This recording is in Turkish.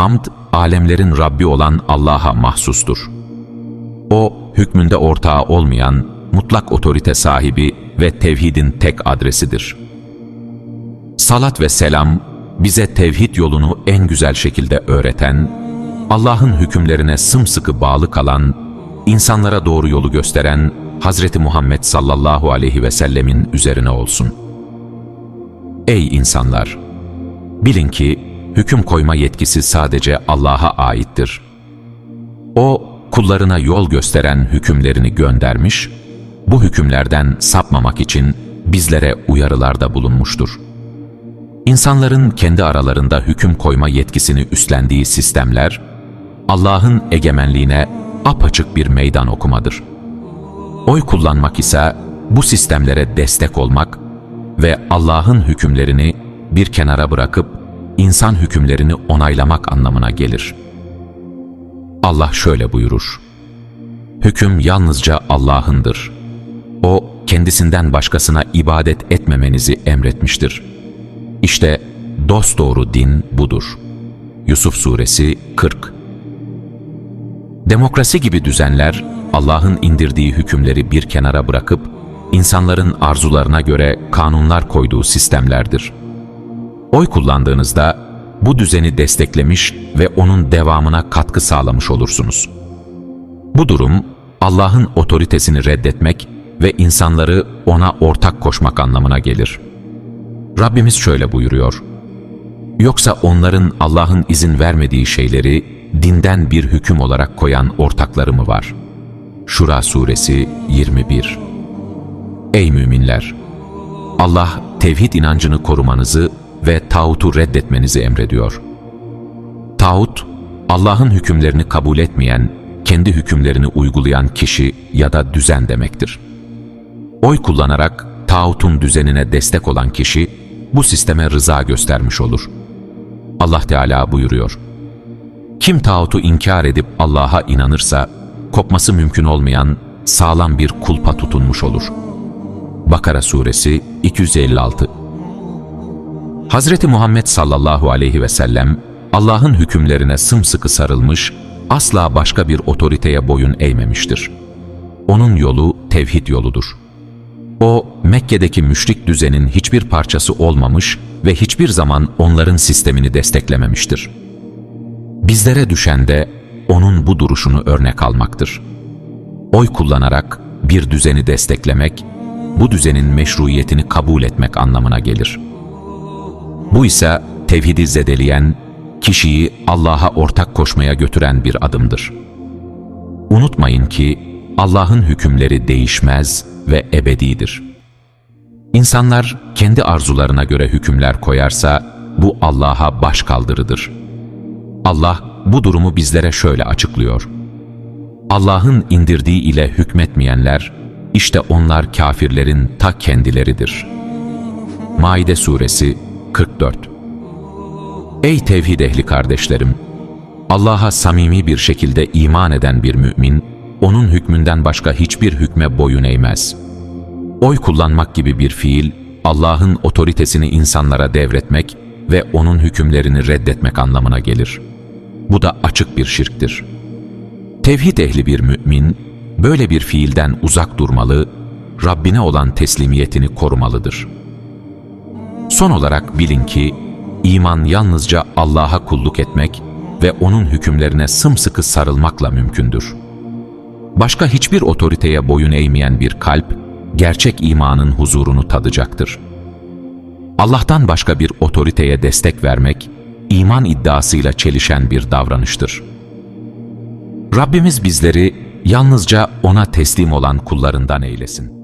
Hamd, alemlerin Rabbi olan Allah'a mahsustur. O, hükmünde ortağı olmayan, mutlak otorite sahibi ve tevhidin tek adresidir. Salat ve selam, bize tevhid yolunu en güzel şekilde öğreten, Allah'ın hükümlerine sımsıkı bağlı kalan, insanlara doğru yolu gösteren Hazreti Muhammed sallallahu aleyhi ve sellemin üzerine olsun. Ey insanlar! Bilin ki hüküm koyma yetkisi sadece Allah'a aittir. O, kullarına yol gösteren hükümlerini göndermiş, bu hükümlerden sapmamak için bizlere uyarılarda bulunmuştur. İnsanların kendi aralarında hüküm koyma yetkisini üstlendiği sistemler, Allah'ın egemenliğine apaçık bir meydan okumadır. Oy kullanmak ise bu sistemlere destek olmak ve Allah'ın hükümlerini bir kenara bırakıp insan hükümlerini onaylamak anlamına gelir. Allah şöyle buyurur. Hüküm yalnızca Allah'ındır. O kendisinden başkasına ibadet etmemenizi emretmiştir. İşte dosdoğru din budur. Yusuf Suresi 40 Demokrasi gibi düzenler, Allah'ın indirdiği hükümleri bir kenara bırakıp, insanların arzularına göre kanunlar koyduğu sistemlerdir. Oy kullandığınızda, bu düzeni desteklemiş ve onun devamına katkı sağlamış olursunuz. Bu durum, Allah'ın otoritesini reddetmek ve insanları ona ortak koşmak anlamına gelir. Rabbimiz şöyle buyuruyor. Yoksa onların Allah'ın izin vermediği şeyleri dinden bir hüküm olarak koyan ortakları mı var? Şura Suresi 21 Ey müminler! Allah tevhid inancını korumanızı ve tağutu reddetmenizi emrediyor. Tağut, Allah'ın hükümlerini kabul etmeyen, kendi hükümlerini uygulayan kişi ya da düzen demektir. Oy kullanarak tağutun düzenine destek olan kişi, bu sisteme rıza göstermiş olur. Allah Teala buyuruyor. Kim tağutu inkar edip Allah'a inanırsa, kopması mümkün olmayan sağlam bir kulpa tutunmuş olur. Bakara Suresi 256 Hazreti Muhammed sallallahu aleyhi ve sellem, Allah'ın hükümlerine sımsıkı sarılmış, asla başka bir otoriteye boyun eğmemiştir. Onun yolu tevhid yoludur. O, Mekke'deki müşrik düzenin hiçbir parçası olmamış ve hiçbir zaman onların sistemini desteklememiştir. Bizlere düşen de onun bu duruşunu örnek almaktır. Oy kullanarak bir düzeni desteklemek, bu düzenin meşruiyetini kabul etmek anlamına gelir. Bu ise tevhidi zedeleyen, kişiyi Allah'a ortak koşmaya götüren bir adımdır. Unutmayın ki Allah'ın hükümleri değişmez ve ebedidir. İnsanlar kendi arzularına göre hükümler koyarsa bu Allah'a baş kaldırıdır. Allah bu durumu bizlere şöyle açıklıyor. Allah'ın indirdiği ile hükmetmeyenler, işte onlar kafirlerin ta kendileridir. Maide Suresi 44 Ey tevhid ehli kardeşlerim! Allah'a samimi bir şekilde iman eden bir mümin, onun hükmünden başka hiçbir hükme boyun eğmez. Oy kullanmak gibi bir fiil, Allah'ın otoritesini insanlara devretmek ve onun hükümlerini reddetmek anlamına gelir. Bu da açık bir şirktir. Tevhid ehli bir mümin, böyle bir fiilden uzak durmalı, Rabbine olan teslimiyetini korumalıdır. Son olarak bilin ki, iman yalnızca Allah'a kulluk etmek ve O'nun hükümlerine sımsıkı sarılmakla mümkündür. Başka hiçbir otoriteye boyun eğmeyen bir kalp, gerçek imanın huzurunu tadacaktır. Allah'tan başka bir otoriteye destek vermek, iman iddiasıyla çelişen bir davranıştır. Rabbimiz bizleri yalnızca O'na teslim olan kullarından eylesin.